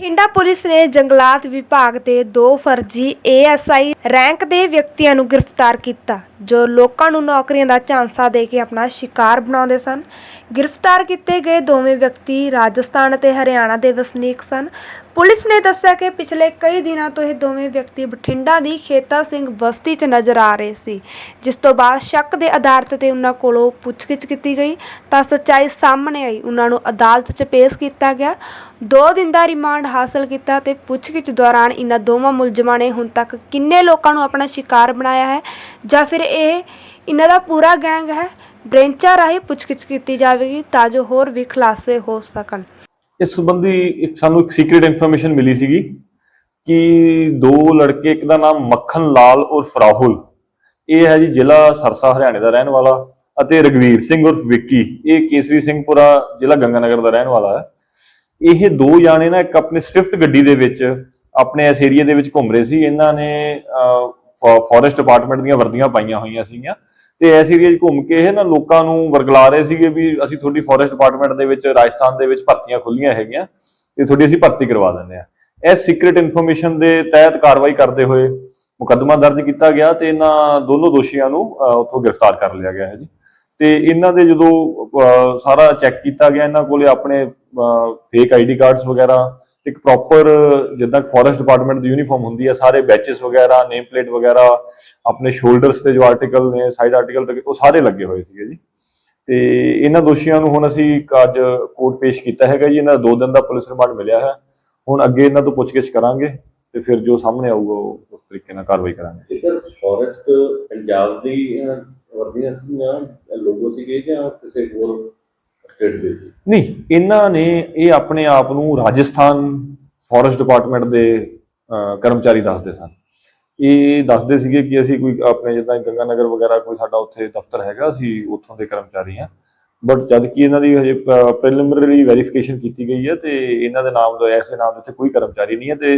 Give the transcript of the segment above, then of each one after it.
ਠਿੰਡਾ police ਨੇ ਜੰਗਲਾਤ ਵਿਭਾਗ ਦੇ ਦੋ ਫਰਜ਼ੀ ਏਐਸਆਈ ਰੈਂਕ ਦੇ ਵਿਅਕਤੀਆਂ ਨੂੰ ਗ੍ਰਿਫਤਾਰ ਕੀਤਾ, ਜੋ ਲੋਕਾਂ ਨੂੰ ਨੌਕਰੀਆਂ ਦਾ ਝਾਂਸਾ ਦੇ ਕੇ ਆਪਣਾ ਸ਼ਿਕਾਰ ਬਣਾਉਂਦੇ ਸਨ। ਗ੍ਰਿਫਤਾਰ ਕੀਤੇ ਗਏ ਦੋਵੇਂ ਵਿਅਕਤੀ ਰਾਜਸਥਾਨ ਅਤੇ ਹਰਿਆਣਾ ਦੇ ਵਸਨੀਕ ਸਨ। ਪੁਲਿਸ ਨੇ ਦੱਸਿਆ ਕਿ ਪਿਛਲੇ ਕਈ ਦਿਨਾਂ ਤੋਂ ਇਹ ਦੋਵੇਂ ਵਿਅਕਤੀ ਬਠਿੰਡਾ ਦੀ ਖੇਤਾ ਸਿੰਘ ਬਸਤੀ 'ਚ ਨਜ਼ਰ ਆ ਰਹੇ ਸੀ, ਜਿਸ ਤੋਂ ਬਾਅਦ ਸ਼ੱਕ ਦੇ ਆਧਾਰ ਤੇ ਉਹਨਾਂ ਕੋਲੋਂ ਪੁੱਛਗਿੱਛ ਕੀਤੀ ਗਈ ਤਾਂ ਸੱਚਾਈ ਸਾਹਮਣੇ ਆਈ, ਉਹਨਾਂ ਨੂੰ ਅਦਾਲਤ 'ਚ ਪੇਸ਼ ਕੀਤਾ ਗਿਆ। ਦੋ ਦਿਨ ਦਾ ਰਿਮਾਂਡ ਹਾਸਲ ਕੀਤਾ ਤੇ ਪੁੱਛਗਿੱਛ ਦੌਰਾਨ ਇਹਨਾਂ ਦੋਵਾਂ ਮੁਲਜ਼ਮਾਂ ਨੇ ਹੁਣ ਤੱਕ ਕਿੰਨੇ ਲੋਕਾਂ ਨੂੰ ਆਪਣਾ ਸ਼ਿਕਾਰ ਬਣਾਇਆ ਹੈ ਜਾਂ ਫਿਰ ਇਹ ਇਹਨਾਂ ਦਾ ਪੂਰਾ ਗੈਂਗ ਹੈ? ਬ੍ਰੈਂਚਾਂ ਰਾਹੀਂ ਪੁੱਛਗਿੱਛ ਕੀਤੀ ਜਾਵੇਗੀ ਤਾਂ ਜੋ ਹੋਰ ਵੀ ਖੁਲਾਸੇ ਹੋ ਸਕਣ। ਇਸ ਸੰਬੰਧੀ ਇੱਕ ਸਾਨੂੰ ਇੱਕ ਸੀਕ੍ਰੀਟ ਇਨਫੋਰਮੇਸ਼ਨ ਮਿਲੀ ਸੀਗੀ ਕਿ ਦੋ ਲੜਕੇ, ਇੱਕ ਦਾ ਨਾਮ ਮੱਖਣ ਲਾਲ ਉਰਫ ਰਾਹੁਲ, ਇਹ ਹੈ ਜੀ ਜ਼ਿਲ੍ਹਾ ਸਰਸਾ, ਹਰਿਆਣੇ ਦਾ ਰਹਿਣ ਵਾਲਾ ਅਤੇ ਰਗਵੀਰ ਸਿੰਘ ਉਰਫ ਵਿੱਕੀ, ਇਹ ਕੇਸਰੀ ਸਿੰਘਪੁਰਾ ਜ਼ਿਲ੍ਹਾ ਗੰਗਾਨਗਰ ਦਾ ਰਹਿਣ ਵਾਲਾ ਹੈ। ਇਹ ਦੋ ਜਾਣੇ ਨਾ ਇੱਕ ਆਪਣੀ ਸਵਿਫਟ ਗੱਡੀ ਦੇ ਵਿੱਚ ਆਪਣੇ ਇਸ ਏਰੀਆ ਦੇ ਵਿੱਚ ਘੁੰਮ ਰਹੇ ਸੀ। ਇਹਨਾਂ ਨੇ ਫੋਰੈਸਟ ਡਿਪਾਰਟਮੈਂਟ ਦੀਆਂ ਵਰਦੀਆਂ ਪਾਈਆਂ ਹੋਈਆਂ ਸੀਗੀਆਂ। ਤੇ ਇਸ ਏਰੀਆ 'ਚ ਘੁੰਮ ਕੇ ਇਹ ਨਾ ਲੋਕਾਂ ਨੂੰ ਵਰਗਲਾ ਰਹੇ ਸੀਗੇ ਵੀ ਅਸੀਂ ਤੁਹਾਡੀ ਫੋਰੈਸਟ ਡਿਪਾਰਟਮੈਂਟ ਦੇ ਵਿੱਚ, ਰਾਜਸਥਾਨ ਦੇ ਵਿੱਚ ਭਰਤੀਆਂ ਖੁੱਲੀਆਂ ਹੈਗੀਆਂ ਤੇ ਤੁਹਾਡੀ ਅਸੀਂ ਭਰਤੀ ਕਰਵਾ ਦਿੰਦੇ ਆ ਇਸ ਸੀਕ੍ਰੀਟ ਇਨਫੋਰਮੇਸ਼ਨ ਦੇ ਤਹਿਤ ਕਾਰਵਾਈ ਕਰਦੇ ਹੋਏ ਮੁਕੱਦਮਾ ਦਰਜ ਕੀਤਾ ਗਿਆ ਤੇ ਇਹਨਾਂ ਦੋਨੋਂ ਦੋਸ਼ੀਆਂ ਨੂੰ ਉੱਥੋਂ ਗ੍ਰਿਫਤਾਰ ਕਰ ਲਿਆ ਗਿਆ ਹੈ ਜੀ। ਤੇ ਇਹਨਾਂ ਦੇ ਜਦੋਂ ਸਾਰਾ ਚੈੱਕ ਕੀਤਾ ਗਿਆ, ਇਹਨਾਂ ਕੋਲੇ ਆਪਣੇ ਫੇਕ ਆਈਡੀ ਕਾਰਡਸ ਵਗੈਰਾ ਤੇ ਇੱਕ ਪ੍ਰੋਪਰ ਜਿੱਦਾਂ ਫੋਰੈਸਟ ਡਿਪਾਰਟਮੈਂਟ ਦੀ ਯੂਨੀਫਾਰਮ ਹੁੰਦੀ ਹੈ ਸਾਰੇ ਬੈਚਸ ਵਗੈਰਾ ਨੇਮ ਪਲੇਟ ਵਗੈਰਾ, ਆਪਣੇ ਸ਼ੋਲਡਰਸ ਤੇ ਜੋ ਆਰਟੀਕਲ ਨੇ ਸਾਈਡ ਆਰਟੀਕਲ ਤੇ, ਉਹ ਸਾਰੇ ਲੱਗੇ ਹੋਏ ਸੀਗੇ ਜੀ। ਤੇ ਇਹਨਾਂ ਦੋਸ਼ੀਆਂ ਨੂੰ ਹੁਣ ਅਸੀਂ ਇੱਕ ਅੱਜ ਕੋਰਟ ਪੇਸ਼ ਕੀਤਾ ਹੈਗਾ ਜੀ, ਇਹਨਾਂ ਦਾ 2 ਦਿਨ ਦਾ ਪੁਲਿਸ ਰਿਮਾਂਡ ਮਿਲਿਆ ਹੈ। ਹੁਣ ਅੱਗੇ ਇਹਨਾਂ ਤੋਂ ਪੁੱਛਗਿੱਛ ਕਰਾਂਗੇ ਤੇ ਫਿਰ ਜੋ ਸਾਹਮਣੇ ਆਊਗਾ, ਉਹ ਉਸ ਤਰੀਕੇ ਨਾਲ ਕਾਰਵਾਈ ਕਰਾਂਗੇ। ਸਰ ਫੋਰੈਸਟ ਪੰਜਾਬ ਦੀ ਅਹ, ਵਰਦੀਆਂ ਸੀਗੀਆਂ ਲੋਗੋ ਸੀਗੇ ਜਾਂ ਕਿਸੇ ਹੋਰ ਸਟੇਟ ਦੇ ਸੀ? ਨਹੀਂ ਇਹਨਾਂ ਨੇ ਇਹ ਆਪਣੇ ਆਪ ਨੂੰ ਰਾਜਸਥਾਨ ਫੋਰੈਸਟ ਡਿਪਾਰਟਮੈਂਟ ਦੇ ਅਹ, ਕਰਮਚਾਰੀ ਦੱਸਦੇ ਸਨ। ਇਹ ਦੱਸਦੇ ਸੀਗੇ ਕਿ ਅਸੀਂ ਕੋਈ ਆਪਣੇ ਜਿੱਦਾਂ ਗੰਗਾ ਨਗਰ ਵਗੈਰਾ ਕੋਈ ਸਾਡਾ ਉੱਥੇ ਦਫ਼ਤਰ ਹੈਗਾ ਅਸੀਂ ਉੱਥੋਂ ਦੇ ਕਰਮਚਾਰੀ ਹਾਂ। ਬਟ ਜਦ ਕਿ ਇਹਨਾਂ ਦੀ ਹਜੇ ਪ੍ਰੀਲਿਮਿਨਰੀ ਵੈਰੀਫਿਕੇਸ਼ਨ ਕੀਤੀ ਗਈ ਹੈ ਤੇ ਇਹਨਾਂ ਦੇ ਨਾਮ ਦਾ, ਐਸੇ ਨਾਮ ਉੱਤੇ ਕੋਈ ਕਰਮਚਾਰੀ ਨਹੀਂ ਹੈ ਤੇ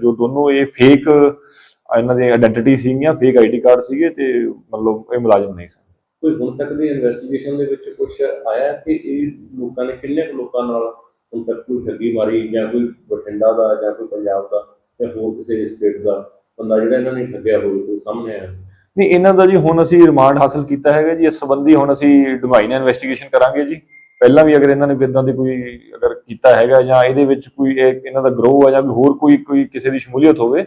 ਜੋ ਦੋਨੋਂ ਇਹ ਫੇਕ ਇਹਨਾਂ ਦੀ ਆਇਡੈਂਟੀਟੀ ਸੀਗੀਆਂ ਫੇਕ ਆਈਡੀ ਕਾਰਡ ਸੀਗੇ ਤੇ ਮਤਲਬ ਇਹ ਮੁਲਾਜ਼ਮ ਨਹੀਂ ਸਨ ਕੋਈ ਹੁਣ ਤੱਕ ਦੀ ਇਨਵੈਸਟੀਗੇਸ਼ਨ ਦੇ ਵਿੱਚ ਕੁਝ ਆਇਆ ਕਿ ਇਹ ਲੋਕਾਂ ਨੇ, ਕਿੰਨੇ ਕੁ ਲੋਕਾਂ ਨਾਲ ਹੁਣ ਤੱਕ ਕੋਈ ਠੱਗੀ ਮਾਰੀ ਜਾਂ ਕੋਈ ਬਠਿੰਡਾ ਦਾ ਜਾਂ ਕੋਈ ਪੰਜਾਬ ਦਾ ਜਾਂ ਹੋਰ ਕਿਸੇ ਸਟੇਟ ਦਾ ਬੰਦਾ ਜਿਹੜਾ ਇਹਨਾਂ ਨੇ ਠੱਗਿਆ ਹੋਵੇ, ਕੋਈ ਸਾਹਮਣੇ ਆਇਆ? ਨਹੀਂ ਇਹਨਾਂ ਦਾ ਜੀ ਹੁਣ ਅਸੀਂ ਰਿਮਾਂਡ ਹਾਸਲ ਕੀਤਾ ਹੈਗਾ ਜੀ ਇਸ ਸੰਬੰਧੀ ਹੁਣ ਅਸੀਂ ਡੂੰਘਾਈ ਨਾਲ ਇਨਵੈਸਟੀਗੇਸ਼ਨ ਕਰਾਂਗੇ ਜੀ। ਪਹਿਲਾਂ ਵੀ ਅਗਰ ਇਹਨਾਂ ਨੇ ਇਦਾਂ ਦੀ ਕੋਈ ਅਗਰ ਕੀਤਾ ਹੈਗਾ ਜਾਂ ਇਹਦੇ ਵਿੱਚ ਕੋਈ ਇਹ- ਇਹਨਾਂ ਦਾ ਗਰੋਹ ਆ ਜਾਂ ਹੋਰ ਕੋਈ ਕੋਈ ਕਿਸੇ ਦੀ ਸ਼ਮੂਲੀਅਤ ਹੋਵੇ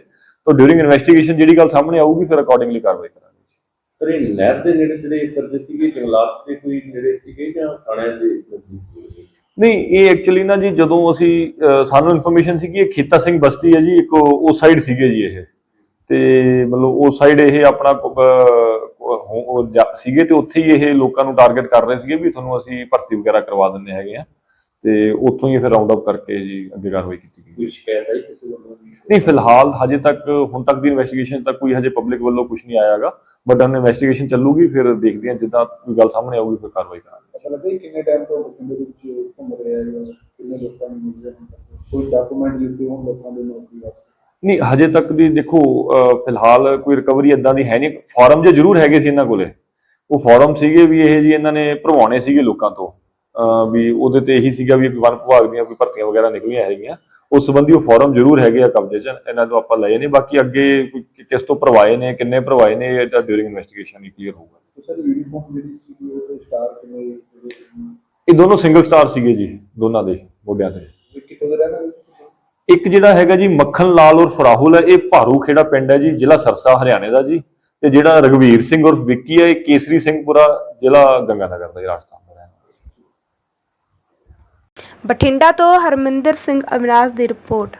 ਤਾਂ ਡਿਊਰਿੰਗ ਇਨਵੈਸਟੀਗੇਸ਼ਨ ਜਿਹੜੀ ਗੱਲ ਸਾਹਮਣੇ ਆਊਗੀ ਫਿਰ ਅਕੋਰਡਿੰਗਲੀ ਕਾਰਵਾਈ ਕਰਾਂਗੇ ਜੀ। ਸਰ ਇਹ ਨਹਿਰ ਦੇ ਨੇੜੇ ਜਿਹੜੇ ਫਿਰਦੇ ਸੀਗੇ ਜੰਗਲਾਤ ਦੇ ਕੋਈ ਨੇੜੇ ਸੀਗੇ ਜਾਂ ਥਾਣਿਆਂ ਦੇ ਨਹੀਂ ਇਹ ਐਕਚੁਅਲੀ ਨਾ ਜੀ ਜਦੋਂ ਅਸੀਂ ਸਾਨੂੰ ਇਨਫੋਰਮੇਸ਼ਨ ਸੀ ਕਿ ਇਹ ਖੇਤਾ ਸਿੰਘ ਬਸਤੀ ਹੈ ਜੀ ਇੱਕ ਉਹ ਸਾਈਡ ਸੀਗੇ ਜੀ ਇਹ। ਤੇ ਮਤਲਬ ਉਸ ਸਾਈਡ ਇਹ ਆਪਣਾ ਸੀਗੇ ਤੇ ਉੱਥੇ ਹੀ ਇਹ ਲੋਕਾਂ ਨੂੰ ਟਾਰਗੇਟ ਕਰ ਰਹੇ ਸੀਗੇ ਵੀ ਤੁਹਾਨੂੰ ਅਸੀਂ ਭਰਤੀ ਵਗੈਰਾ ਕਰਵਾ ਦਿੰਨੇ ਹੈਗੇ ਆ। ਤੇ ਉੱਥੋਂ ਹੀ ਫਿਰ ਰਾਉਂਡ ਅਪ ਕਰਕੇ ਜੀ ਅੱਗੇ ਕਾਰਵਾਈ ਕੀਤੀ ਗਈ। ਕੋਈ ਸ਼ਿਕਾਇਤ ਆਈ ਕਿਸੇ ਵੱਲੋਂ ਨਹੀਂ ਫਿਲਹਾਲ ਹਜੇ ਤੱਕ ਹੁਣ ਤੱਕ ਦੀ ਇਨਵੈਸਟੀਗੇਸ਼ਨ ਤੱਕ ਕੋਈ ਹਜੇ ਪਬਲਿਕ ਵੱਲੋਂ ਕੁਝ ਨਹੀਂ ਆਇਆਗਾ ਬਟ ਹੁਣ ਇਨਵੈਸਟੀਗੇਸ਼ਨ ਚੱਲੂਗੀ ਫਿਰ ਦੇਖਦੇ ਹਾਂ ਜਿੱਦਾਂ ਕੋਈ ਗੱਲ ਸਾਹਮਣੇ ਆਊਗੀ ਫਿਰ ਕਾਰਵਾਈ ਕਰਾਂਗੇ। ਪਤਾ ਲੱਗਾ ਕਿੰਨੇ ਟਾਈਮ ਤੋਂ ਦੇ ਵਿੱਚ ਘੁੰਮ ਰਿਹਾ ਹੈ ਕਿੰਨੇ ਲੋਕਾਂ ਨੂੰ ਮਿਲ ਰਿਹਾ ਕੋਈ ਡਾਕੂਮੈਂਟ ਲਿਖਦੇ ਹੋਣ ਲੋਕਾਂ ਦੇ ਨੌਕਰੀ ਵਾਸਤੇ? ਨਹੀਂ ਹਜੇ ਤੱਕ ਦੀ ਦੇਖੋ ਫਿਲਹਾਲ ਕੋਈ ਰਿਕਵਰੀ ਇਦਾਂ ਦੀ ਹੈ ਨਹੀਂ। ਫਾਰਮ ਜੇ ਜ਼ਰੂਰ ਹੈਗੇ ਸੀ ਇਹਨਾਂ ਕੋਲੇ ਉਹ ਫਾਰਮ ਸੀਗੇ ਵੀ ਇਹ ਜੀ ਇਹਨਾਂ ਨੇ ਭਰਵਾਉਣੇ ਸੀਗੇ ਲੋਕਾਂ ਤੋਂ। ਵੀ ਉਹਦੇ ਤੇ ਇਹੀ ਸੀਗਾ ਵੀ ਵਨ ਵਿਭਾਗ ਦੀਆਂ ਕੋਈ ਭਰਤੀਆਂ ਵਗੈਰਾ ਨਿਕਲੀਆਂ ਹੈਗੀਆਂ। ਉਸ ਸੰਬੰਧੀ ਉਹ ਫਾਰਮ ਜ਼ਰੂਰ ਹੈਗੇ ਆ ਕਬਜ਼ੇ 'ਚ ਇਹਨਾਂ ਤੋਂ ਆਪਾਂ ਲਏ ਨਹੀਂ। ਬਾਕੀ ਅੱਗੇ ਕਿਸ ਤੋਂ ਭਰਵਾਏ ਨੇ ਕਿੰਨੇ ਭਰਵਾਏ ਨੇ ਇਹ ਤਾਂ ਡਿਊਰਿੰਗ ਇਨਵੈਸਟੀਗੇਸ਼ਨ ਹੀ ਕਲੀਅਰ ਹੋਊਗਾ। ਸਰ ਯੂਨੀਫਾਰਮ ਜਿਹੜੀ ਸੀ ਉਹ ਸਟਾਰ ਜਿਹੜੇ ਇਹ ਦੋਨੋਂ ਸਿੰਗਲ ਸਟਾਰ ਸੀਗੇ ਜੀ ਦੋਨਾਂ ਦੇ ਮੋਢਿਆਂ ਤੇ। ਕਿੱਥੋਂ ਦੇ ਰਹਿਣ? ਇੱਕ ਜਿਹੜਾ ਹੈਗਾ ਜੀ ਮੱਖਣ ਲਾਲ ਉਰਫ ਰਾਹੁਲ ਹੈ, ਇਹ ਭਾਰੂ ਖੇੜਾ ਪਿੰਡ ਹੈ ਜੀ, ਜ਼ਿਲ੍ਹਾ ਸਰਸਾ, ਹਰਿਆਣੇ ਦਾ ਜੀ। ਤੇ ਜਿਹੜਾ ਰਗਵੀਰ ਸਿੰਘ ਉਰਫ ਵਿੱਕੀ ਹੈ, ਇਹ ਕੇਸਰੀ ਸਿੰਘਪੁਰਾ ਜ਼ਿਲ੍ਹਾ ਗੰਗਾਨਗਰ ਦਾ ਜੀ, ਰਾਜਸਥਾਨ ਦਾ ਰਹਿਣ ਬਠਿੰਡਾ ਤੋਂ ਹਰਮਿੰਦਰ ਸਿੰਘ ਅਵਿਨਾਸ਼ ਦੀ ਰਿਪੋਰਟ।